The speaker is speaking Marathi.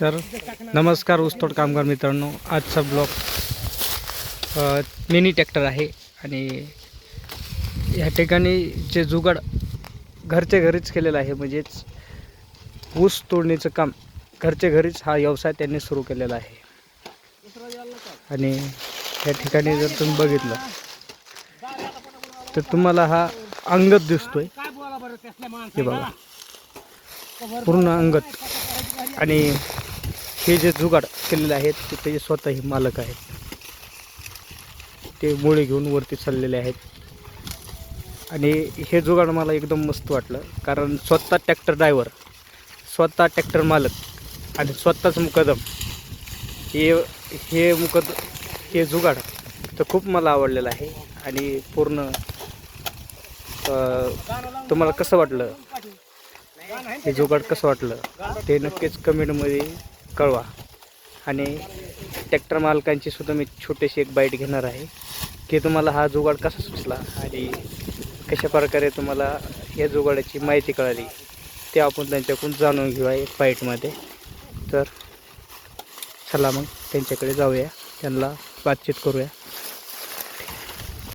तर नमस्कार ऊसतोड कामगार मित्रांनो आजचा ब्लॉक मिनी ट्रॅक्टर आहे आणि ह्या ठिकाणी जे जुगाड घरच्या घरीच केलेलं आहे म्हणजेच ऊस तोडणीचं काम घरच्या घरीच हा व्यवसाय त्यांनी सुरू केलेला आहे. आणि या ठिकाणी जर तुम्ही बघितलं तर तुम्हाला हा अंगत दिसतोय. हे बघा. पूर्ण अंगत आणि हे जे जुगाड केलेले आहेत ते त्याचे स्वतःही मालक आहेत. ते मुळे घेऊन वरती चाललेले आहेत. आणि हे जुगाड मला एकदम मस्त वाटलं. कारण स्वतः ट्रॅक्टर ड्रायव्हर स्वतः ट्रॅक्टर मालक आणि स्वतःच मुकदम हे हे मुकद हे जुगाड तर खूप मला आवडलेलं आहे. आणि पूर्ण तुम्हाला कसं वाटलं? हे जुगाड कसं वाटलं? ते नक्कीच कमेंटमध्ये कळवा. आणि ट्रॅक्टर मालकांची सुद्धा मी छोटीशी एक बाईट घेणार आहे की तुम्हाला हा जुगाड कसा सुचला आणि कशा प्रकारे तुम्हाला या जुगाडाची माहिती कळाली ते आपण त्यांच्याकडून जाणून घेऊया एक बाईटमध्ये. तर चला मग त्यांच्याकडे जाऊया त्यांना बातचीत करूया.